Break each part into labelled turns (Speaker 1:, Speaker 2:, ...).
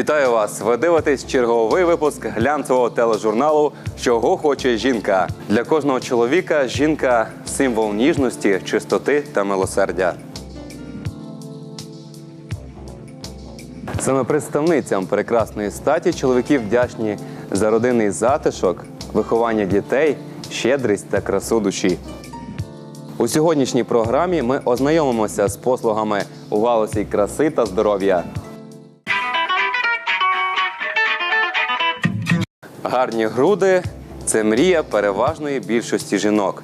Speaker 1: Вітаю вас! Ви дивитесь черговий випуск глянцевого тележурналу Чого хоче жінка. Для кожного чоловіка жінка символ ніжності, чистоти та милосердя. Саме представницям прекрасної статі чоловіки вдячні за родинний затишок, виховання дітей, щедрість та красу душі. У сьогоднішній програмі ми ознайомимося з послугами у галузі краси та здоров'я. Гарні груди це мрія переважної більшості жінок.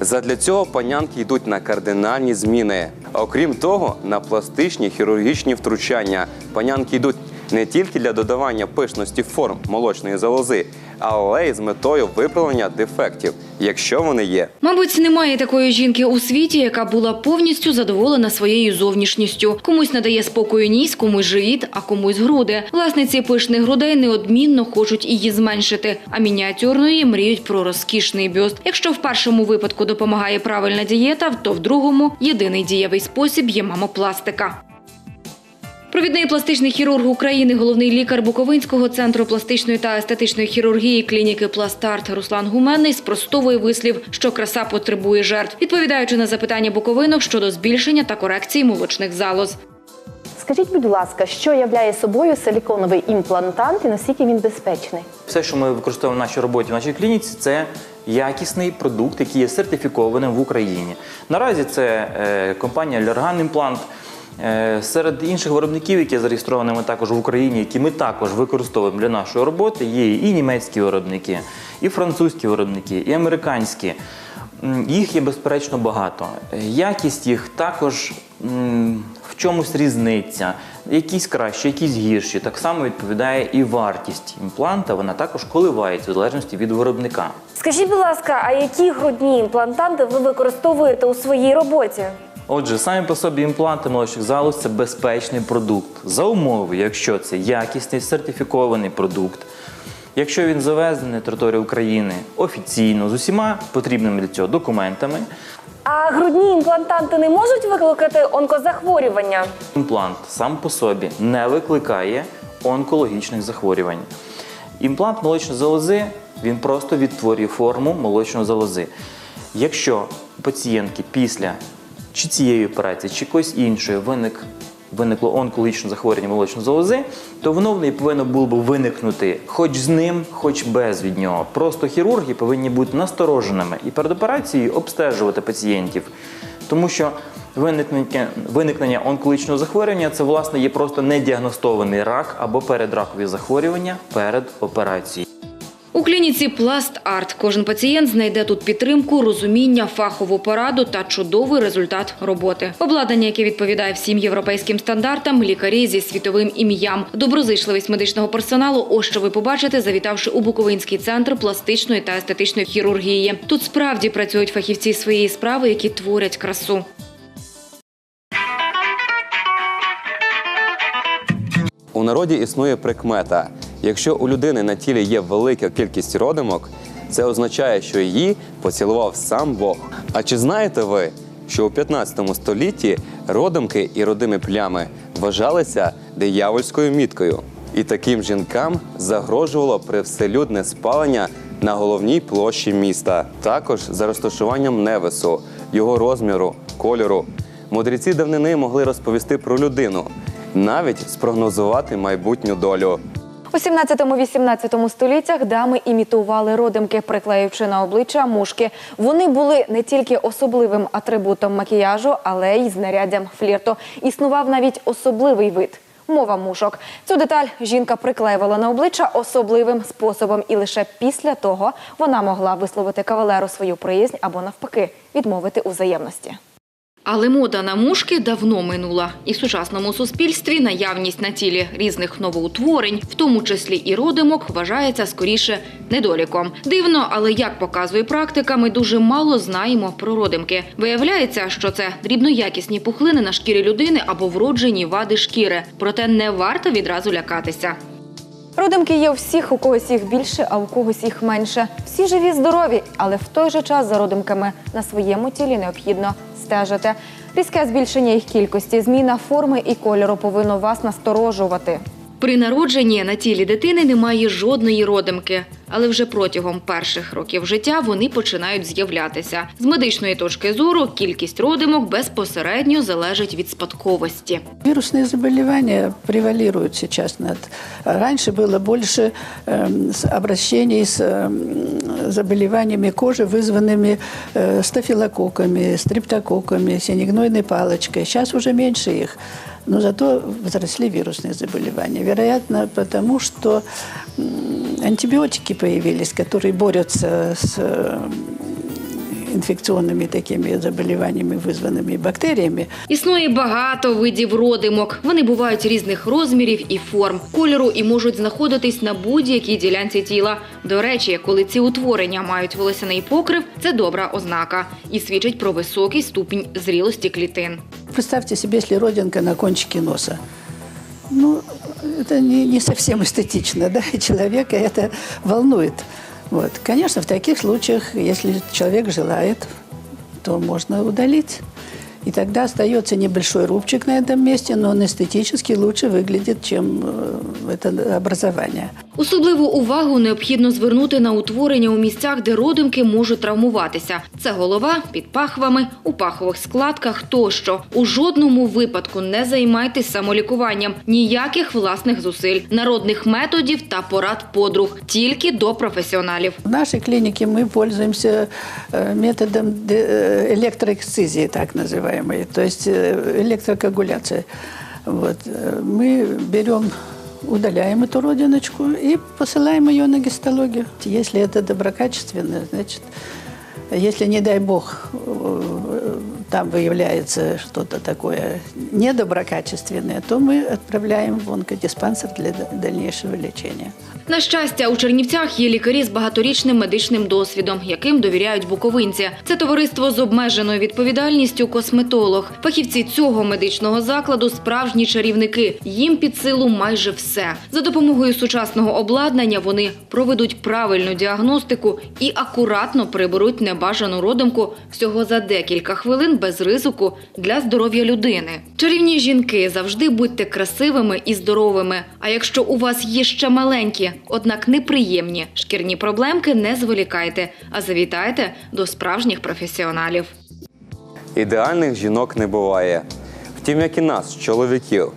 Speaker 1: Задля цього панянки йдуть на кардинальні зміни. Окрім того, на пластичні хірургічні втручання панянки йдуть не тільки для додавання пишності форм молочної залози, але й з метою виправлення дефектів, якщо вони є.
Speaker 2: Мабуть, немає такої жінки у світі, яка була повністю задоволена своєю зовнішністю. Комусь надає спокою ніс, комусь живіт, а комусь груди. Власниці пишних грудей неодмінно хочуть її зменшити, а мініатюрної мріють про розкішний бюст. Якщо в першому випадку допомагає правильна дієта, то в другому єдиний дієвий спосіб є мамопластика. Провідний пластичний хірург України, головний лікар Буковинського центру пластичної та естетичної хірургії клініки Пластарт Руслан Гуменний спростовує вислів, що краса потребує жертв, відповідаючи на запитання буковинок щодо збільшення та корекції молочних залоз.
Speaker 3: Скажіть, будь ласка, що являє собою силіконовий імплантант і наскільки він безпечний?
Speaker 4: Все, що ми використовуємо в нашій роботі в нашій клініці, це якісний продукт, який є сертифікованим в Україні. Наразі це е, компанія Лерган Імплант. Е, серед інших виробників, які зареєстровані ми також в Україні, які ми також використовуємо для нашої роботи, є і німецькі виробники, і французькі виробники, і американські. Їх є безперечно багато. Якість їх також в чомусь різниця. Якісь кращі, якісь гірші. Так само відповідає і вартість імпланта. Вона також коливається в залежності від виробника.
Speaker 5: Скажіть, будь ласка, а які грудні імплантанти ви використовуєте у своїй роботі?
Speaker 4: Отже, самі по собі імпланти молочних залоз це безпечний продукт. За умови, якщо це якісний сертифікований продукт, якщо він завезений на територію України офіційно з усіма потрібними для цього документами,
Speaker 5: А грудні імплантанти не можуть викликати онкозахворювання?
Speaker 4: імплант сам по собі не викликає онкологічних захворювань. Імплант молочної залози він просто відтворює форму молочної залози. Якщо пацієнтки після чи цієї операції, чи якоїсь іншої виник, виникло онкологічне захворювання молочної залози, то воно в неї повинно було б виникнути хоч з ним, хоч без від нього. Просто хірурги повинні бути настороженими і перед операцією обстежувати пацієнтів. Тому що виникнення, виникнення онкологічного захворювання це власне є просто недіагностований рак або передракові захворювання перед операцією.
Speaker 2: У клініці Пласт Арт кожен пацієнт знайде тут підтримку, розуміння, фахову пораду та чудовий результат роботи. Обладнання, яке відповідає всім європейським стандартам, лікарі зі світовим ім'ям. Доброзичливість медичного персоналу. Ось що ви побачите, завітавши у Буковинський центр пластичної та естетичної хірургії. Тут справді працюють фахівці своєї справи, які творять красу.
Speaker 1: У народі існує прикмета. Якщо у людини на тілі є велика кількість родимок, це означає, що її поцілував сам Бог. А чи знаєте ви, що у 15 столітті родимки і родимі плями вважалися диявольською міткою? І таким жінкам загрожувало привселюдне спалення на головній площі міста, також за розташуванням невесу, його розміру, кольору. Мудреці давнини могли розповісти про людину, навіть спрогнозувати майбутню долю.
Speaker 3: У 17-18 століттях дами імітували родимки, приклеївши на обличчя мушки. Вони були не тільки особливим атрибутом макіяжу, але й знаряддям флірту. Існував навіть особливий вид. Мова мушок. Цю деталь жінка приклеювала на обличчя особливим способом, і лише після того вона могла висловити кавалеру свою приязнь або навпаки відмовити у взаємності.
Speaker 2: Але мода на мушки давно минула. І в сучасному суспільстві наявність на тілі різних новоутворень, в тому числі і родимок, вважається скоріше недоліком. Дивно, але як показує практика, ми дуже мало знаємо про родимки. Виявляється, що це дрібноякісні пухлини на шкірі людини або вроджені вади шкіри. Проте не варто відразу лякатися.
Speaker 3: Родимки є у всіх, у когось їх більше, а у когось їх менше. Всі живі, здорові, але в той же час за родимками на своєму тілі необхідно стежити. Різке збільшення їх кількості, зміна форми і кольору повинно вас насторожувати.
Speaker 2: При народженні на тілі дитини немає жодної родимки, але вже протягом перших років життя вони починають з'являтися. З медичної точки зору кількість родимок безпосередньо залежить від спадковості.
Speaker 6: Вирусные заболевания превалируют сейчас над... Раньше было больше эм, с- обращений с эм, заболеваниями кожи, вызванными э, стафилококками, стрептококками, синегнойной палочкой. Сейчас уже меньше их. Но зато возросли вирусные заболевания. Вероятно, потому что антибиотики появились, которые борются с эм, инфекционными такими заболеваниями, вызванными бактериями.
Speaker 2: Існує багато видів родимок. Вони бувають різних розмірів і форм, кольору і можуть знаходитись на будь-якій ділянці тіла. До речі, коли ці утворення мають волосяний покрив, це добра ознака і свідчить про високий ступінь зрілості клітин.
Speaker 6: Представьте себе, если родинка на кончике носа. Ну, это не, не совсем эстетично, да, и человека это волнует. Вот. Конечно, в таких случаях, если человек желает, то можно удалить. И тогда остается небольшой рубчик на этом месте, но он эстетически лучше выглядит, чем э, это образование.
Speaker 2: Особливу увагу необхідно звернути на утворення у місцях, де родимки можуть травмуватися. Це голова під пахвами, у пахових складках тощо. У жодному випадку не займайтесь самолікуванням, ніяких власних зусиль, народних методів та порад подруг, тільки до професіоналів.
Speaker 6: В нашей клинике мы пользуемся э, методом де- э, электроэксцизии, так называемой, то есть э, электрокоагуляция. Вот. э, Мы берем, удаляем эту родиночку и посылаем ее на гистологию. Если это доброкачественно, значит, если, не дай бог, э, там выявляется что-то такое недоброкачественное, то мы отправляем в онкодиспансер для дальнейшего лечения.
Speaker 2: На щастя, у Чернівцях є лікарі з багаторічним медичним досвідом, яким довіряють буковинці. Це товариство з обмеженою відповідальністю косметолог. Фахівці цього медичного закладу справжні чарівники. Їм під силу майже все. За допомогою сучасного обладнання вони проведуть правильну діагностику і акуратно приберуть небажану родимку всього за декілька хвилин без ризику для здоров'я людини. Чарівні жінки завжди будьте красивими і здоровими. А якщо у вас є ще маленькі, однак неприємні шкірні проблемки, не зволікайте, а завітайте до справжніх професіоналів.
Speaker 1: Ідеальних жінок не буває. Втім, як і нас, чоловіків.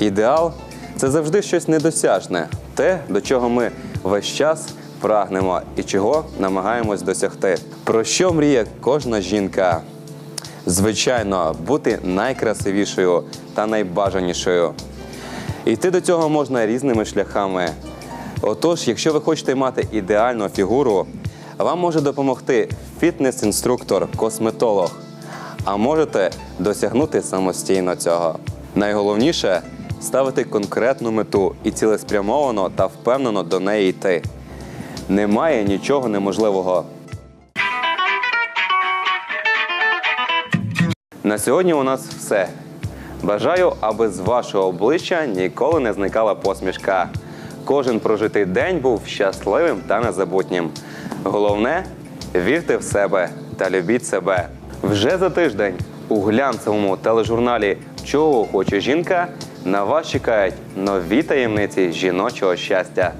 Speaker 1: Ідеал це завжди щось недосяжне, те, до чого ми весь час прагнемо і чого намагаємось досягти. Про що мріє кожна жінка? Звичайно, бути найкрасивішою та найбажанішою. Йти до цього можна різними шляхами. Отож, якщо ви хочете мати ідеальну фігуру, вам може допомогти фітнес-інструктор, косметолог. А можете досягнути самостійно цього. Найголовніше ставити конкретну мету і цілеспрямовано та впевнено до неї йти. Немає нічого неможливого. На сьогодні у нас все. Бажаю, аби з вашого обличчя ніколи не зникала посмішка. Кожен прожитий день був щасливим та незабутнім. Головне вірте в себе та любіть себе. Вже за тиждень у глянцевому тележурналі Чого хоче жінка на вас чекають нові таємниці жіночого щастя.